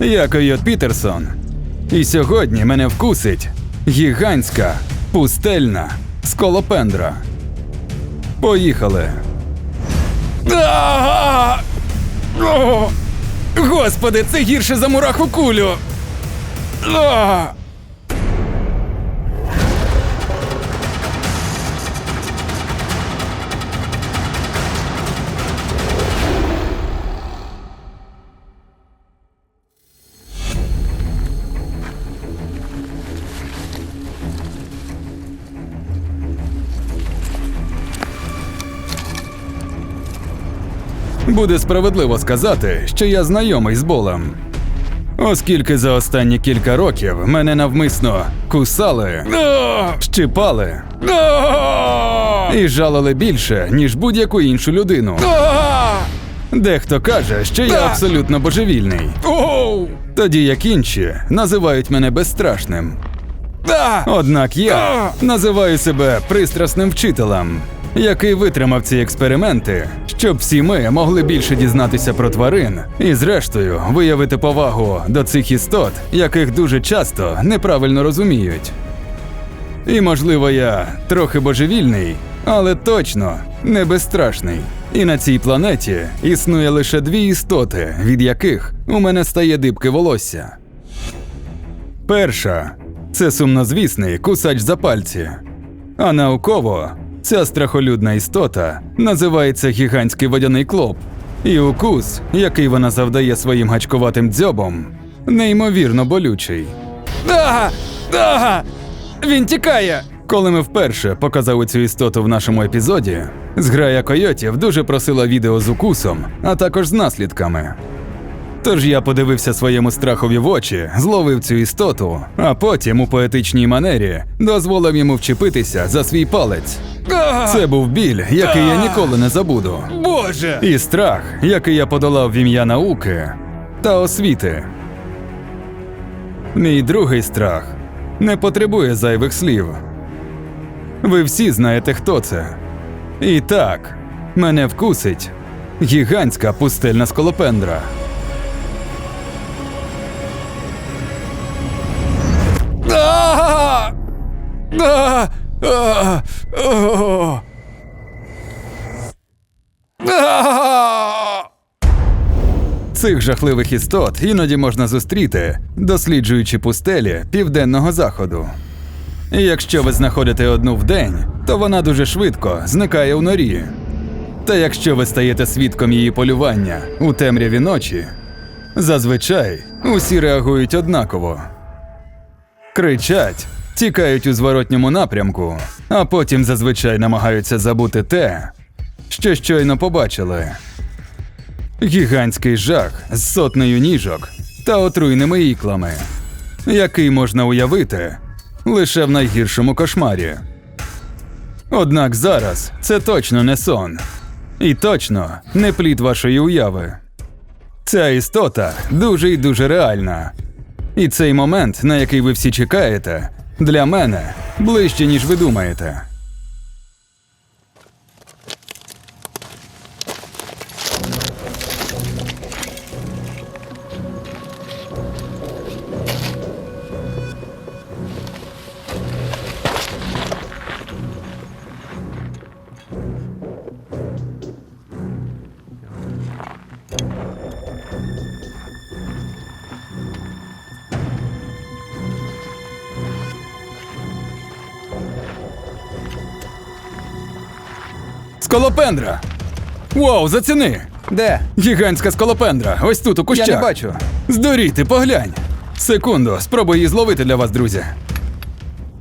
Я Койот Пітерсон. І сьогодні мене вкусить гігантська, пустельна сколопендра. Поїхали. Господи, це гірше за мураху кулю. А! Буде справедливо сказати, що я знайомий з болем. Оскільки за останні кілька років мене навмисно кусали, щипали і жалили більше, ніж будь-яку іншу людину. Дехто каже, що я абсолютно божевільний. Тоді як інші називають мене безстрашним. Однак я називаю себе пристрасним вчителем, який витримав ці експерименти, щоб всі ми могли більше дізнатися про тварин і, зрештою, виявити повагу до цих істот, яких дуже часто неправильно розуміють. І, можливо, я трохи божевільний, але точно не безстрашний. І на цій планеті існує лише дві істоти, від яких у мене стає дибки волосся. Перша це сумнозвісний кусач за пальці. А науково ця страхолюдна істота називається гігантський водяний клоп. І укус, який вона завдає своїм гачкуватим дзьобом, неймовірно болючий. Ага! Ага! Він тікає! Коли ми вперше показали цю істоту в нашому епізоді, зграя койотів дуже просила відео з укусом, а також з наслідками. Тож я подивився своєму страхові в очі, зловив цю істоту, а потім у поетичній манері дозволив йому вчепитися за свій палець. Це був біль, який я ніколи не забуду. Боже! І страх, який я подолав в ім'я науки та освіти. Мій другий страх не потребує зайвих слів. Ви всі знаєте, хто це. І так, мене вкусить гігантська пустельна сколопендра. Цих жахливих істот іноді можна зустріти, досліджуючи пустелі південного заходу. Якщо ви знаходите одну в день, то вона дуже швидко зникає у норі. Та якщо ви стаєте свідком її полювання у темряві ночі, зазвичай усі реагують однаково. Кричать, тікають у зворотньому напрямку, а потім зазвичай намагаються забути те, що щойно побачили. Гігантський жах з сотнею ніжок та отруйними іклами, який можна уявити лише в найгіршому кошмарі. Однак зараз це точно не сон, і точно не плід вашої уяви. Ця істота дуже і дуже реальна. І цей момент, на який ви всі чекаєте, для мене ближче, ніж ви думаєте. Сколопендра! Вау, заціни! Де? Гігантська сколопендра! Ось тут у кущах. Я не бачу. Здурійте, поглянь. Секунду, спробую її зловити для вас, друзі.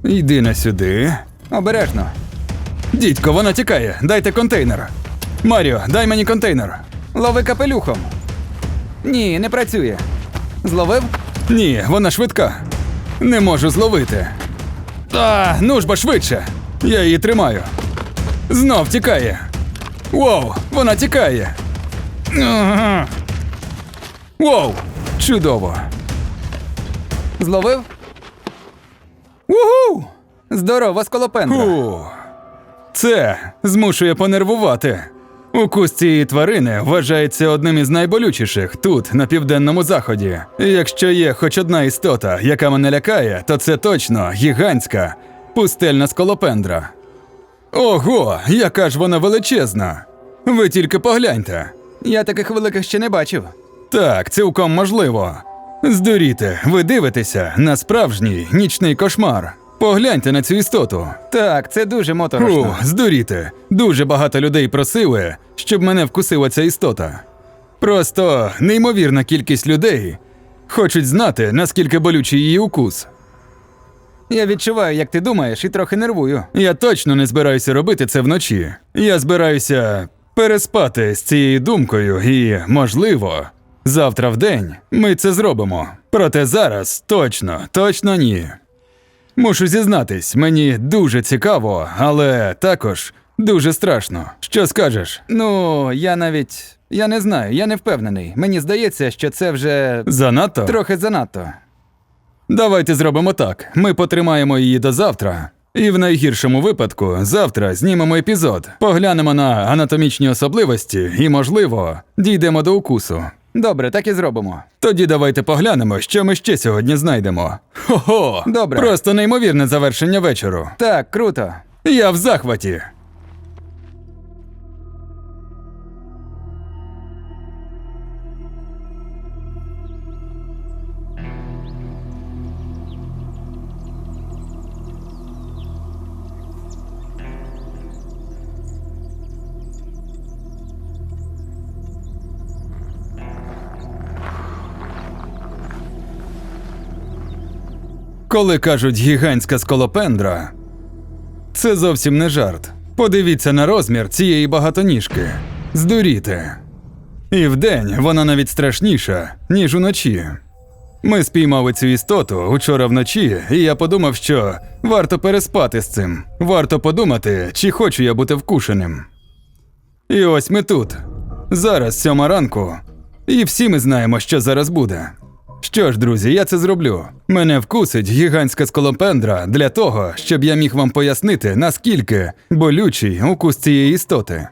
Йди на сюди. Обережно. Дідько, вона тікає. Дайте контейнер. Маріо, дай мені контейнер. Лови капелюхом. Ні, не працює. Зловив? Ні, вона швидка. Не можу зловити. А, ну ж бо швидше. Я її тримаю. Знов тікає. Воу, вона тікає. Ага. Воу, чудово. Зловив? Угу! Здорова сколопендра. Фу. Це змушує понервувати. Укус цієї тварини вважається одним із найболючіших тут, на південному заході. І якщо є хоч одна істота, яка мене лякає, то це точно гігантська пустельна сколопендра. Ого, яка ж вона величезна! Ви тільки погляньте. Я таких великих ще не бачив. Так, цілком можливо. Здуріте, ви дивитеся на справжній нічний кошмар. Погляньте на цю істоту. Так, це дуже моторошно. Фу, здуріте. Дуже багато людей просили, щоб мене вкусила ця істота. Просто неймовірна кількість людей хочуть знати, наскільки болючий її укус. Я відчуваю, як ти думаєш, і трохи нервую. Я точно не збираюся робити це вночі. Я збираюся переспати з цією думкою, і, можливо, завтра в день ми це зробимо. Проте зараз точно, точно ні. Мушу зізнатись, мені дуже цікаво, але також дуже страшно. Що скажеш? Ну, я навіть. Я не знаю, я не впевнений. Мені здається, що це вже Занадто? трохи занадто. Давайте зробимо так: ми потримаємо її до завтра. І в найгіршому випадку завтра знімемо епізод, поглянемо на анатомічні особливості і, можливо, дійдемо до укусу. Добре, так і зробимо. Тоді давайте поглянемо, що ми ще сьогодні знайдемо. Хо-хо! Добре. Просто неймовірне завершення вечору. Так, круто. Я в захваті. Коли кажуть гігантська сколопендра, це зовсім не жарт. Подивіться на розмір цієї багатоніжки. Здуріте. І вдень вона навіть страшніша, ніж уночі. Ми спіймали цю істоту учора вночі, і я подумав, що варто переспати з цим. Варто подумати, чи хочу я бути вкушеним. І ось ми тут. Зараз сьома ранку, і всі ми знаємо, що зараз буде. Що ж, друзі, я це зроблю. Мене вкусить гігантська сколопендра для того, щоб я міг вам пояснити, наскільки болючий укус цієї істоти.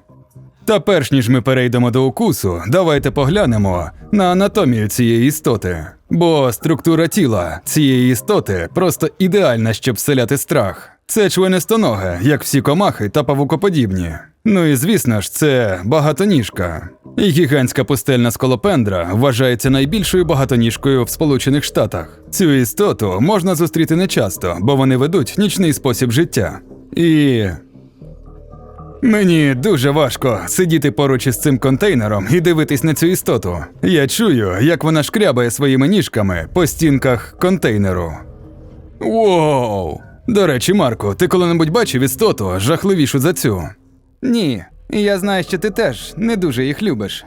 Та перш ніж ми перейдемо до укусу, давайте поглянемо на анатомію цієї істоти. Бо структура тіла цієї істоти просто ідеальна, щоб вселяти страх. Це членистоноге, як всі комахи та павукоподібні. Ну і звісно ж, це багатоніжка. Гігантська пустельна сколопендра вважається найбільшою багатоніжкою в Сполучених Штатах. Цю істоту можна зустріти нечасто, бо вони ведуть нічний спосіб життя. І Мені дуже важко сидіти поруч із цим контейнером і дивитись на цю істоту. Я чую, як вона шкрябає своїми ніжками по стінках контейнеру. Воу! До речі, Марко, ти коли-небудь бачив істоту жахливішу за цю? Ні. І я знаю, що ти теж не дуже їх любиш.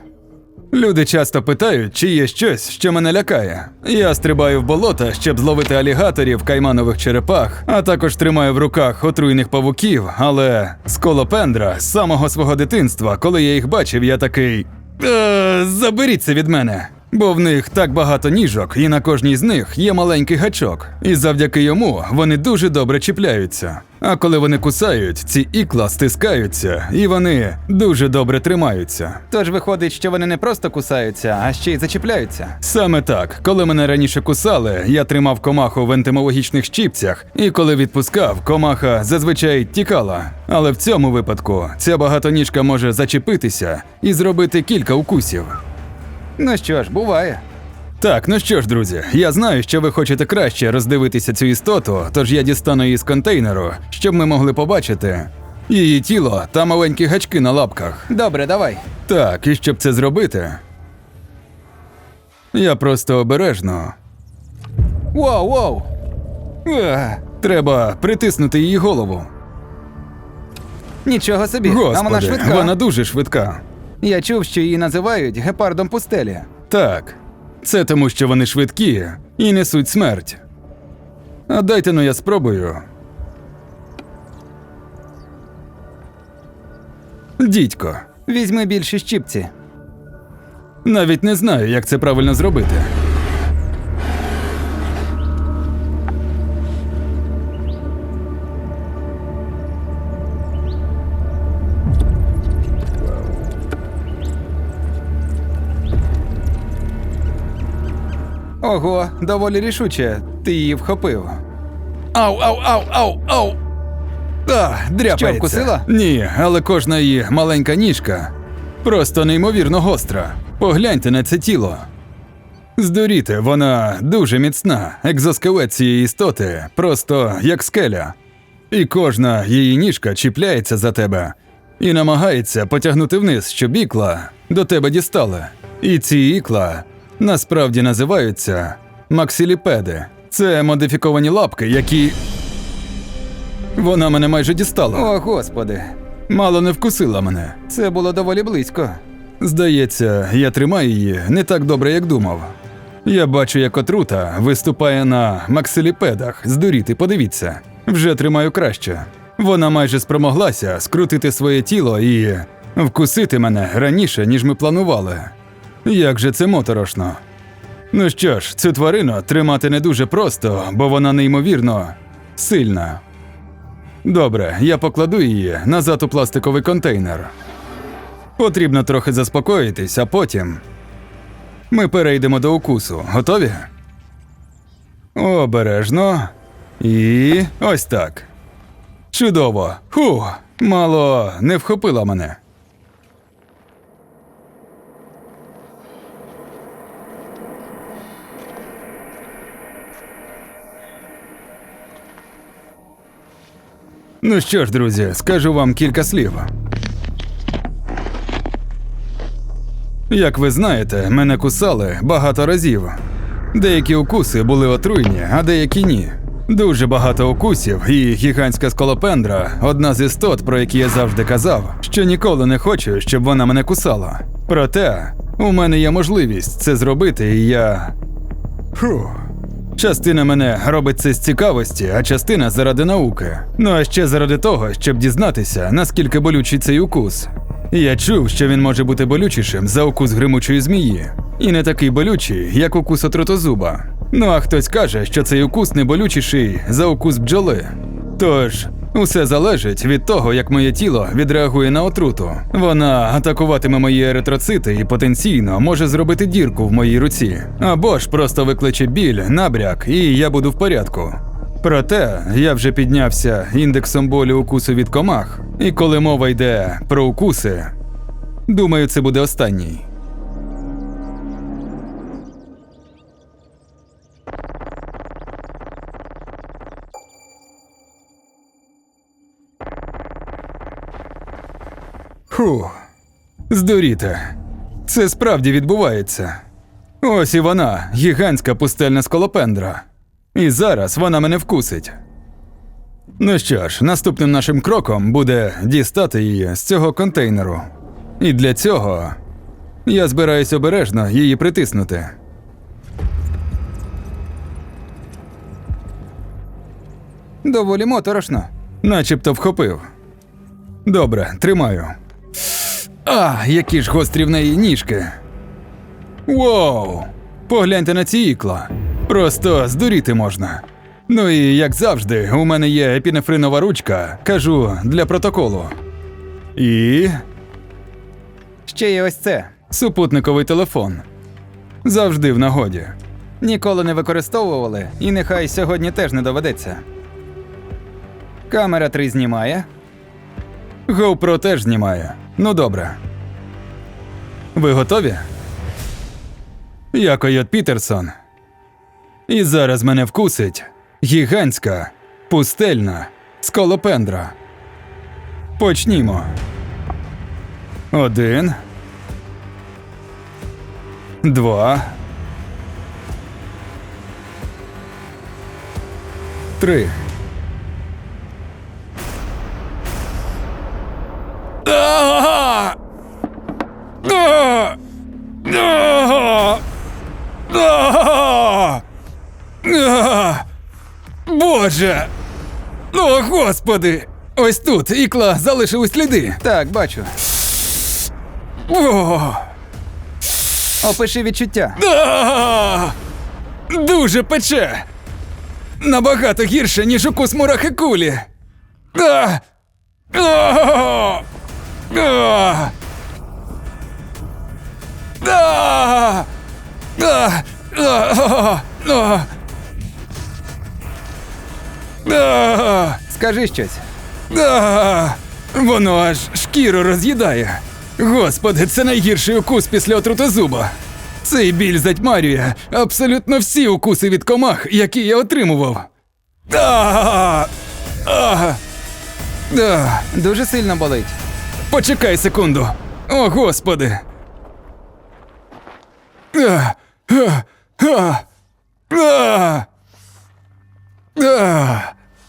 Люди часто питають, чи є щось, що мене лякає. Я стрибаю в болота, щоб зловити алігаторів, кайманових черепах, а також тримаю в руках отруйних павуків, але сколопендра з самого свого дитинства, коли я їх бачив, я такий. Е, заберіться від мене. Бо в них так багато ніжок, і на кожній з них є маленький гачок. І завдяки йому вони дуже добре чіпляються. А коли вони кусають, ці ікла стискаються, і вони дуже добре тримаються. Тож виходить, що вони не просто кусаються, а ще й зачіпляються. Саме так, коли мене раніше кусали, я тримав комаху в ентомологічних щіпцях, і коли відпускав, комаха зазвичай тікала. Але в цьому випадку ця багатоніжка може зачепитися і зробити кілька укусів. Ну що ж, буває. Так, ну що ж, друзі, я знаю, що ви хочете краще роздивитися цю істоту, тож я дістану її з контейнеру, щоб ми могли побачити її тіло та маленькі гачки на лапках. Добре, давай. Так, і щоб це зробити. Я просто обережно. Воу, воу. Ех, Треба притиснути її голову. Нічого собі, а Господи, вона швидка. вона дуже швидка. Я чув, що її називають гепардом пустелі. Так, це тому, що вони швидкі і несуть смерть. А дайте ну я спробую. Дідько, Візьми більше щіпці. навіть не знаю, як це правильно зробити. Ого, доволі рішуче. Ти її вхопив. Ау, ау, ау, ау, ау. А, дряпається. Що, вкусила? Ні, але кожна її маленька ніжка просто неймовірно гостра. Погляньте на це тіло. Здуріти, вона дуже міцна. Екзоскелет цієї істоти просто як скеля. І кожна її ніжка чіпляється за тебе і намагається потягнути вниз, щоб ікла до тебе дістали. І ці ікла насправді називаються максиліпеди. Це модифіковані лапки, які. Вона мене майже дістала. О, господи, Мало не вкусила мене. це було доволі близько. Здається, я тримаю її не так добре, як думав. Я бачу, як отрута виступає на максиліпедах. Здуріти, подивіться. Вже тримаю краще. Вона майже спромоглася скрутити своє тіло і вкусити мене раніше, ніж ми планували. Як же це моторошно. Ну що ж, цю тварину тримати не дуже просто, бо вона неймовірно сильна. Добре, я покладу її назад у пластиковий контейнер. Потрібно трохи заспокоїтись, а потім ми перейдемо до укусу. Готові? Обережно. І ось так. Чудово. Ху, мало не вхопила мене. Ну що ж, друзі, скажу вам кілька слів. Як ви знаєте, мене кусали багато разів. Деякі укуси були отруйні, а деякі ні. Дуже багато укусів, і гігантська сколопендра одна з істот, про які я завжди казав, що ніколи не хочу, щоб вона мене кусала. Проте у мене є можливість це зробити, і я. Фу. Частина мене робить це з цікавості, а частина заради науки. Ну а ще заради того, щоб дізнатися, наскільки болючий цей укус. Я чув, що він може бути болючішим за укус гримучої змії, і не такий болючий, як укус отрутозуба. Ну а хтось каже, що цей укус не болючіший за укус бджоли. Тож, усе залежить від того, як моє тіло відреагує на отруту. Вона атакуватиме мої еритроцити і потенційно може зробити дірку в моїй руці, або ж просто викличе біль, набряк, і я буду в порядку. Проте я вже піднявся індексом болю укусу від комах, і коли мова йде про укуси, думаю, це буде останній. Фу, здуріте. Це справді відбувається. Ось і вона, гігантська пустельна сколопендра. І зараз вона мене вкусить. Ну що ж, наступним нашим кроком буде дістати її з цього контейнеру. І для цього я збираюсь обережно її притиснути. Доволі моторошно. Начебто вхопив. Добре, тримаю. А, які ж гострі в неї ніжки. Воу! Погляньте на ці ікла. Просто здуріти можна. Ну і як завжди, у мене є епінефринова ручка, кажу для протоколу. І Ще є ось це. супутниковий телефон. Завжди в нагоді. Ніколи не використовували, і нехай сьогодні теж не доведеться. Камера 3 знімає. GoPro теж знімає. Ну добре. Ви готові? Я Койот Пітерсон. І зараз мене вкусить гігантська, пустельна сколопендра. Почнімо. Один. Два. Три. Боже! О, господи! Ось тут ікла залишили сліди. Так, бачу. О! Опиши відчуття. А! Дуже пече. Набагато гірше, ніж укус мурахи кулі. А! А! Скажи щось. Воно аж шкіру роз'їдає. Господи, це найгірший укус після отрутозуба. Цей біль затьмарює абсолютно всі укуси від комах, які я отримував. Дуже сильно болить. Почекай секунду. О, господи. А, а, а, а, а,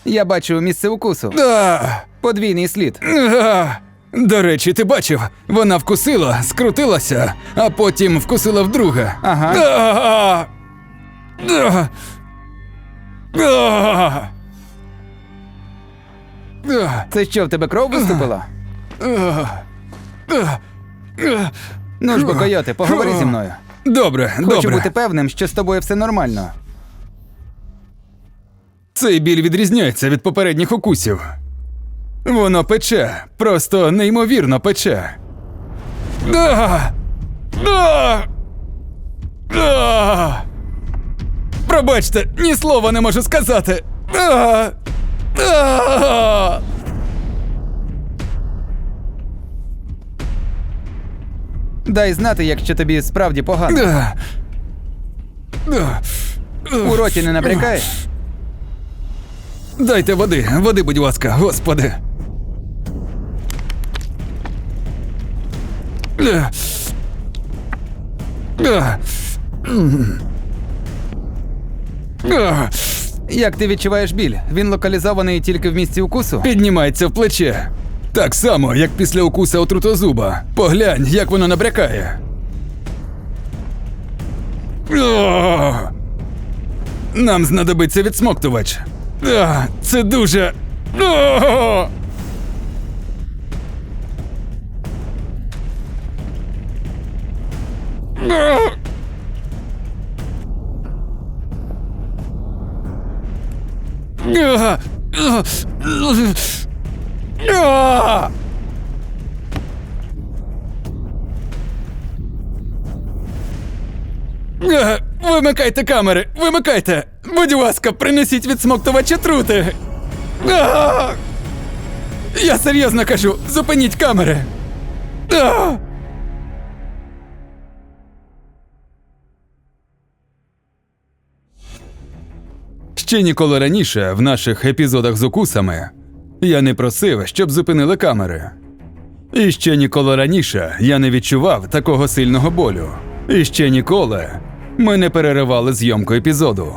Я бачу місце укусу. а, Подвійний слід. а. До речі, ти бачив, вона вкусила, скрутилася, а потім вкусила вдруге. Ага. А, а, а, а, Це що, в тебе кров виступила? Ну ж бо, койоте, поговори зі мною. Добре, Хочу добре. бути певним, що з тобою все нормально. Цей біль відрізняється від попередніх укусів. Воно пече, просто неймовірно пече. А! А! А! Пробачте, ні слова не можу сказати. А! А! Дай знати, якщо тобі справді погано. А! А! У роті не набрякає? Дайте води, води, будь ласка, господи. Як ти відчуваєш біль? Він локалізований тільки в місці укусу? Піднімається в плече. Так само, як після укуса отрутозуба. Поглянь, як воно набрякає. Нам знадобиться відсмоктувач. Це дуже. О! Вимикайте камери! Вимикайте! Будь ласка, принесіть відсмоктувачі трути! Я серйозно кажу, зупиніть камери! Ще ніколи раніше в наших епізодах з укусами я не просив, щоб зупинили камери. І ще ніколи раніше я не відчував такого сильного болю. І ще ніколи ми не переривали зйомку епізоду.